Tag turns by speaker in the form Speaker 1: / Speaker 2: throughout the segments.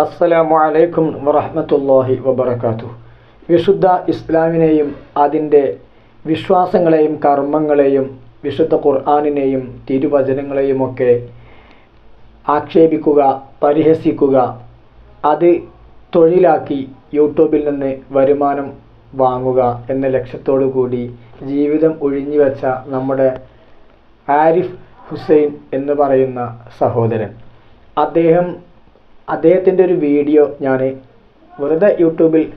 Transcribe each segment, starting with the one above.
Speaker 1: അസ്സലാമു അലൈക്കും വറഹമത്തല്ലാഹി വബറകാതുഹു. വിശുദ്ധ ഇസ്ലാമിനെയും അതിന്റെ വിശ്വാസങ്ങളെയും കർമ്മങ്ങളെയും വിശുദ്ധ ഖുർആാനിനെയും തിരുവചനങ്ങളെയുമൊക്കെ ആക്ഷേപിക്കുക പരിഹസിക്കുക അത് തൊഴിലാക്കി യൂട്യൂബിൽ നിന്ന് വരുമാനം വാങ്ങുക എന്ന ലക്ഷ്യത്തോടു കൂടി ജീവിതം ഒഴിഞ്ഞു വെച്ച നമ്മുടെ ആരിഫ് ഹുസൈൻ എന്ന് പറയുന്ന സഹോദരൻ. അദ്ദേഹം അദ്ദേഹത്തിന്റെ ഒരു വീഡിയോ ഞാൻ വെറുതെ യൂട്യൂബിൽ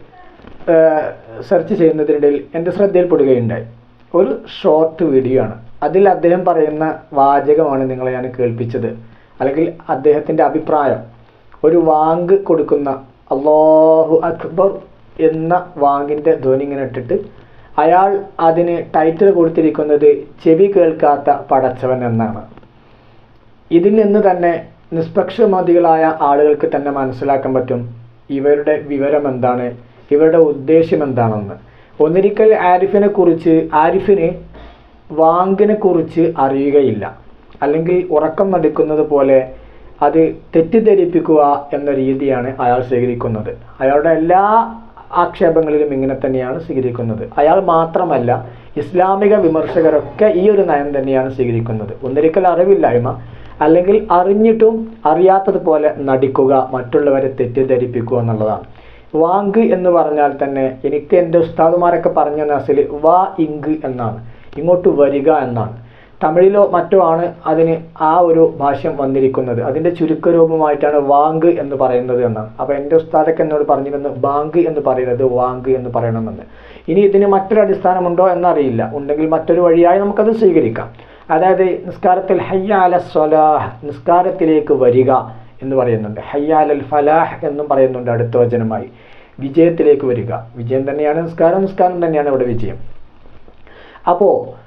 Speaker 1: സെർച്ച് ചെയ്യുന്നതിനിടയിൽ എന്റെ ശ്രദ്ധയിൽപ്പെടുകയുണ്ടായി. ഒരു ഷോർട്ട് വീഡിയോ ആണ്. അതിൽ അദ്ദേഹം പറയുന്ന വാചകമാണ് നിങ്ങളെ ഞാൻ കേൾപ്പിച്ചത്. അല്ലെങ്കിൽ അദ്ദേഹത്തിന്റെ അഭിപ്രായം. ഒരു വാങ്ക് കൊടുക്കുന്ന അള്ളാഹു അക്ബർ എന്ന വാങ്ങിന്റെ ധ്വനി ഇങ്ങനെ ഇട്ടിട്ട് അയാൾ അതിന് ടൈറ്റിൽ കൊടുത്തിരിക്കുന്നത് ചെവി കേൾക്കാത്ത പടച്ചവൻ എന്നാണ്. ഇതിൽ നിന്ന് തന്നെ നിഷ്പക്ഷമതികളായ ആളുകൾക്ക് തന്നെ മനസ്സിലാക്കാൻ പറ്റും ഇവരുടെ വിവരം എന്താണ് ഇവരുടെ ഉദ്ദേശ്യം എന്താണെന്ന് ഒന്നിരിക്കൽ ആരിഫിനെ കുറിച്ച് ആരിഫിന് വാങ്കിനെ കുറിച്ച് അറിയുകയില്ല. അല്ലെങ്കിൽ ഉറക്കം നടിക്കുന്നത് പോലെ അത് തെറ്റിദ്ധരിപ്പിക്കുക എന്ന രീതിയാണ് അയാൾ സ്വീകരിക്കുന്നത്. അയാളുടെ എല്ലാ ആക്ഷേപങ്ങളിലും ഇങ്ങനെ തന്നെയാണ് സ്വീകരിക്കുന്നത്. അയാൾ മാത്രമല്ല ഇസ്ലാമിക വിമർശകരൊക്കെ ഈ ഒരു നയം തന്നെയാണ് സ്വീകരിക്കുന്നത്. ഒന്നിരിക്കൽ അറിവില്ലായ്മ അല്ലെങ്കിൽ അറിഞ്ഞിട്ടും അറിയാത്തതുപോലെ നടിക്കുക മറ്റുള്ളവരെ തെറ്റിദ്ധരിപ്പിക്കുക എന്നുള്ളതാണ്. വാങ്ക് എന്ന് പറഞ്ഞാൽ തന്നെ എനിക്ക് എന്റെ ഉസ്താദുമാരൊക്കെ പറഞ്ഞ നസിൽ വാ ഇങ്ക് എന്നാണ്. ഇങ്ങോട്ട് വരിക എന്നാണ്. തമിഴിലോ മറ്റോ ആണ് അതിന് ആ ഒരു ഭാഷ്യം വന്നിരിക്കുന്നത്. അതിന്റെ ചുരുക്കരൂപമായിട്ടാണ് വാങ്ക് എന്ന് പറയുന്നത് എന്നാണ്. അപ്പോൾ എന്റെ ഉസ്താദൊക്കെ എന്നോട് പറഞ്ഞിരുന്നു ബാങ്ക് എന്ന് പറയുന്നത് വാങ്ക് എന്ന് പറയണമെന്ന്. ഇനി ഇതിന് മറ്റൊരു അടിസ്ഥാനമുണ്ടോ എന്നറിയില്ല. ഉണ്ടെങ്കിൽ മറ്റൊരു വഴിയായി നമുക്കത് സ്വീകരിക്കാം. അതായത് നിസ്കാരത്തിൽ ഹയ്യാല സ്വലാഹ് നിസ്കാരത്തിലേക്ക് വരിക എന്ന് പറയുന്നുണ്ട്. ഹയ്യാലൽ ഫലാഹ് എന്നും പറയുന്നുണ്ട് അടുത്ത വചനമായി. വിജയത്തിലേക്ക് വരിക. വിജയം തന്നെയാണ് നിസ്കാരം നിസ്കാരം തന്നെയാണ് ഇവിടെ വിജയം. അപ്പോൾ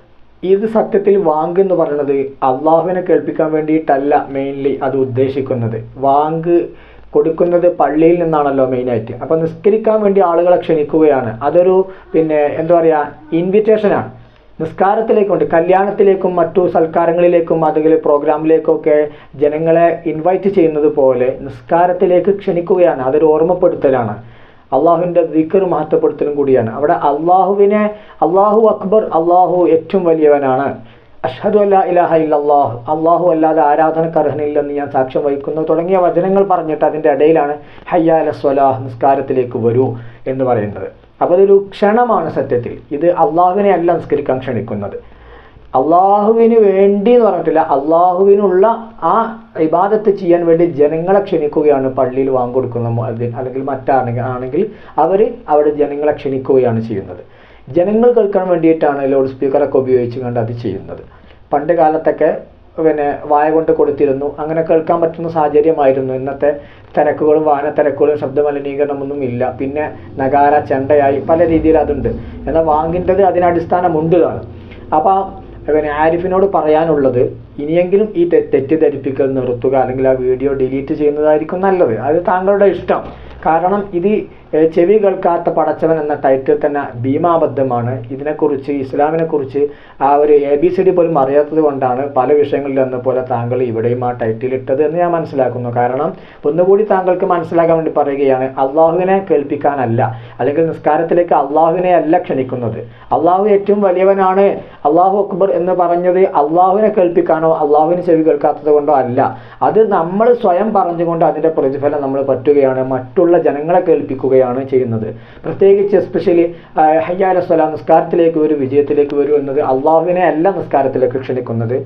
Speaker 1: ഇത് സത്യത്തിൽ വാങ്ക് എന്ന് പറയുന്നത് അള്ളാഹുവിനെ കേൾപ്പിക്കാൻ വേണ്ടിയിട്ടല്ല മെയിൻലി അത് ഉദ്ദേശിക്കുന്നത്. വാങ്ക് കൊടുക്കുന്നത് പള്ളിയിൽ നിന്നാണല്ലോ മെയിനായിട്ട് അപ്പോൾ നിസ്കരിക്കാൻ വേണ്ടി ആളുകളെ ക്ഷണിക്കുകയാണ്. അതൊരു പിന്നെ എന്താ പറയുക ഇൻവിറ്റേഷനാണ് നിസ്കാരത്തിലേക്കുണ്ട് കല്യാണത്തിലേക്കും മറ്റു സൽക്കാരങ്ങളിലേക്കും അല്ലെങ്കിൽ പ്രോഗ്രാമിലേക്കൊക്കെ ജനങ്ങളെ ഇൻവൈറ്റ് ചെയ്യുന്നത് പോലെ നിസ്കാരത്തിലേക്ക് ക്ഷണിക്കുകയാണ്. അതൊരു ഓർമ്മപ്പെടുത്തലാണ്. അള്ളാഹുവിന്റെ ദിക്കർ മഹത്വപ്പെടുത്തലും കൂടിയാണ്. അവിടെ അള്ളാഹുവിനെ അള്ളാഹു അക്ബർ അള്ളാഹു ഏറ്റവും വലിയവനാണ്. അഷ്ഹദു അല്ലാ ഇലാഹ ഇല്ലല്ലാഹ്. അള്ളാഹു അല്ലാതെ ആരാധനക്ക് അർഹനില്ലെന്ന് ഞാൻ സാക്ഷ്യം വഹിക്കുന്നു. തുടങ്ങിയ വചനങ്ങൾ പറഞ്ഞിട്ട് അതിന്റെ ഇടയിലാണ് ഹയ്യാല സ്വലാഹ് നിസ്കാരത്തിലേക്ക് വരൂ എന്ന് പറയുന്നത്. അപ്പോൾ അതൊരു ക്ഷണമാണ് സത്യത്തിൽ. ഇത് അള്ളാഹുവിനെ അല്ല നിസ്കരിക്കാൻ ക്ഷണിക്കുന്നത്. അള്ളാഹുവിന് വേണ്ടി എന്ന് പറഞ്ഞിട്ടില്ല അള്ളാഹുവിനുള്ള ആ ഇബാദത്ത് ചെയ്യാൻ വേണ്ടി ജനങ്ങളെ ക്ഷണിക്കുകയാണ് പള്ളിയിൽ വാങ്ങിക്കൊടുക്കുന്ന അല്ലെങ്കിൽ മറ്റാണെങ്കിൽ ആണെങ്കിൽ അവർ അവിടെ ജനങ്ങളെ ക്ഷണിക്കുകയാണ് ചെയ്യുന്നത്. ജനങ്ങൾ കേൾക്കാൻ വേണ്ടിയിട്ടാണ് ലൗഡ് സ്പീക്കറൊക്കെ ഉപയോഗിച്ച് കണ്ട് അത് ചെയ്യുന്നത്. പണ്ട് കാലത്തൊക്കെ പിന്നെ വായ കൊണ്ട് കൊടുത്തിരുന്നു. അങ്ങനെ കേൾക്കാൻ പറ്റുന്ന സാഹചര്യമായിരുന്നു. ഇന്നത്തെ തിരക്കുകളും വാഹന തിരക്കുകളും ശബ്ദമലിനീകരണമൊന്നും ഇല്ല. പിന്നെ നഗാര ചെണ്ടയായി പല രീതിയിൽ അതുണ്ട്. എന്നാൽ വാങ്ങിന്റെത് അതിനടിസ്ഥാനമുണ്ട് ഇതാണ് അപ്പോൾ പിന്നെ ആരിഫിനോട് പറയാനുള്ളത് ഇനിയെങ്കിലും ഈ തെറ്റിദ്ധരിപ്പിക്കൽ നിർത്തുക അല്ലെങ്കിൽ ആ വീഡിയോ ഡിലീറ്റ് ചെയ്യുന്നതായിരിക്കും നല്ലത്. അത് താങ്കളുടെ ഇഷ്ടം. കാരണം ഇത് ചെവി കേൾക്കാത്ത പടച്ചവൻ എന്ന ടൈറ്റിൽ തന്നെ ഭീമാബദ്ധമാണ്. ഇതിനെക്കുറിച്ച് ഇസ്ലാമിനെക്കുറിച്ച് ആ ഒരു എ ബി സി ഡി പോലും അറിയാത്തത് കൊണ്ടാണ് പല വിഷയങ്ങളിൽ എന്ന പോലെ താങ്കൾ ഇവിടെയും ആ ടൈറ്റിൽ ഇട്ടത് എന്ന് ഞാൻ മനസ്സിലാക്കുന്നു. കാരണം ഒന്നുകൂടി താങ്കൾക്ക് മനസ്സിലാക്കാൻ വേണ്ടി പറയുകയാണ് അള്ളാഹുവിനെ കേൾപ്പിക്കാനല്ല അല്ലെങ്കിൽ നിസ്കാരത്തിലേക്ക് അള്ളാഹുവിനെ അല്ല ക്ഷണിക്കുന്നത്. അള്ളാഹു ഏറ്റവും വലിയവനാണ് അള്ളാഹു അക്ബർ എന്ന് പറഞ്ഞത് അള്ളാഹുവിനെ കേൾപ്പിക്കാനോ അള്ളാഹുവിന് ചെവി കേൾക്കാത്തത് കൊണ്ടോ അല്ല. അത് നമ്മൾ സ്വയം പറഞ്ഞുകൊണ്ട് അതിന്റെ പ്രതിഫലം നമ്മൾ പറ്റുകയാണ് മറ്റുള്ള ജനങ്ങളെ കേൾപ്പിക്കുകയാണ് ചെയ്യുന്നത്. പ്രത്യേകിച്ച് എസ്പെഷ്യലി ഹയ്യാല സ്വല നിസ്കാരത്തിലേക്ക് വരും വിജയത്തിലേക്ക് വരും എന്നത് അള്ളാഹുവിനെ അല്ല നിസ്കാരത്തിലേക്ക് ക്ഷണിക്കുന്നത്.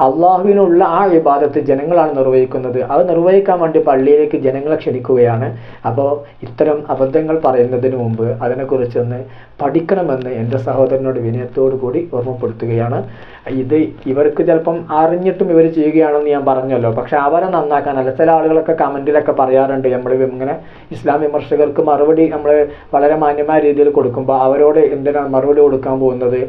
Speaker 1: അള്ളാഹുവിനുള്ള ആ വിവാദത്ത് ജനങ്ങളാണ് നിർവഹിക്കുന്നത്. അത് നിർവഹിക്കാൻ വേണ്ടി പള്ളിയിലേക്ക് ജനങ്ങളെ ക്ഷണിക്കുകയാണ്. അപ്പോൾ ഇത്തരം അബദ്ധങ്ങൾ പറയുന്നതിന് മുമ്പ് അതിനെക്കുറിച്ചൊന്ന് പഠിക്കണമെന്ന് എന്റെ സഹോദരനോട് വിനയത്തോടു കൂടി ഓർമ്മപ്പെടുത്തുകയാണ്. ഇത് ഇവർക്ക് ചിലപ്പം അറിഞ്ഞിട്ടും ഇവർ ചെയ്യുകയാണെന്ന് ഞാൻ പറഞ്ഞല്ലോ. പക്ഷെ അവരെ നന്നാക്കാൻ അല്ല. ചില ആളുകളൊക്കെ കമന്റിലൊക്കെ പറയാറുണ്ട്. നമ്മൾ ഇങ്ങനെ ഇസ്ലാം വിമർശകർക്ക് മറുപടി നമ്മൾ വളരെ മാന്യമായ രീതിയിൽ കൊടുക്കുമ്പോൾ അവരോട് എന്തിനാണ് മറുപടി കൊടുക്കാൻ പോകുന്നത്?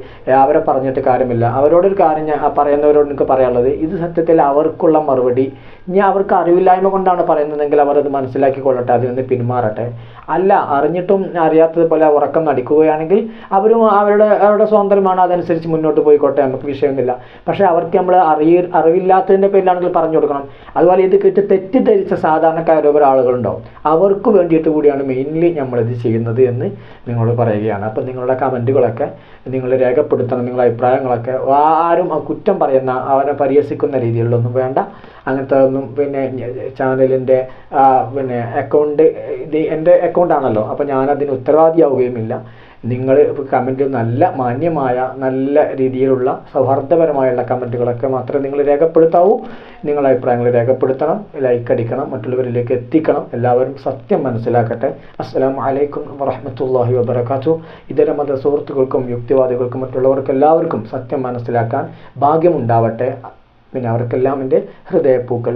Speaker 1: അവരെ പറഞ്ഞിട്ട് കാര്യമില്ല. അവരോടൊരു കാര്യം ഞാൻ പറയുന്നവരോട് എനിക്ക് പറയാനുള്ളത് ഇത് സത്യത്തിൽ അവർക്കുള്ള മറുപടി. ഇനി അവർക്ക് അറിവില്ലായ്മ കൊണ്ടാണ് പറയുന്നതെങ്കിൽ അവർ അത് മനസ്സിലാക്കി കൊള്ളട്ടെ അതിൽ നിന്ന് പിന്മാറട്ടെ. അല്ല അറിഞ്ഞിട്ടും അറിയാത്തതുപോലെ ഉറക്കം നടിക്കുകയാണെങ്കിൽ അവരും അവരുടെ അവരുടെ സ്വാതന്ത്ര്യമാണ് അതനുസരിച്ച് മുന്നോട്ട് പോയിക്കോട്ടെ നമുക്ക് വിഷയമൊന്നുമില്ല. പക്ഷേ അവർക്ക് നമ്മൾ അറിയ അറിവില്ലാത്തതിന്റെ പേരിലാണെങ്കിൽ പറഞ്ഞു കൊടുക്കണം. അതുപോലെ ഇത് കിട്ടി തെറ്റിദ്ധരിച്ച സാധാരണക്കാരൊരു ആളുകളുണ്ടാവും അവർക്ക് വേണ്ടിയിട്ട് കൂടിയാണ് മെയിൻലി നമ്മളിത് ചെയ്യുന്നത് എന്ന് നിങ്ങളോട് പറയുകയാണ്. അപ്പം നിങ്ങളുടെ കമന്റുകളൊക്കെ നിങ്ങൾ രേഖപ്പെടുത്തണം നിങ്ങളുടെ അഭിപ്രായങ്ങളൊക്കെ. ആരും കുറ്റം പറയുന്ന അവരെ പരിഹസിക്കുന്ന രീതിയിലൊന്നും വേണ്ട. അങ്ങനത്തെ ഒന്നും പിന്നെ ചാനലിന്റെ പിന്നെ അക്കൗണ്ട് ഇത് എന്റെ അക്കൗണ്ടാണല്ലോ അപ്പോൾ ഞാനതിന് ഉത്തരവാദിയാവുകയുമില്ല. നിങ്ങൾ കമന്റ് നല്ല മാന്യമായ നല്ല രീതിയിലുള്ള സൗഹാർദ്ദപരമായുള്ള കമന്റുകളൊക്കെ മാത്രമേ നിങ്ങൾ രേഖപ്പെടുത്താവൂ. നിങ്ങളുടെ അഭിപ്രായങ്ങൾ രേഖപ്പെടുത്തണം ലൈക്ക് അടിക്കണം മറ്റുള്ളവരിലേക്ക് എത്തിക്കണം. എല്ലാവരും സത്യം മനസ്സിലാക്കട്ടെ. അസ്സലാമു അലൈക്കും വറഹമത്തല്ലാഹി വബർക്കാത്തു ഇതര മത സുഹൃത്തുക്കൾക്കും യുക്തിവാദികൾക്കും മറ്റുള്ളവർക്കും എല്ലാവർക്കും സത്യം മനസ്സിലാക്കാൻ ഭാഗ്യമുണ്ടാവട്ടെ. പിന്നെ അവർക്കെല്ലാം എന്റെ ഹൃദയപ്പൂക്കൾ.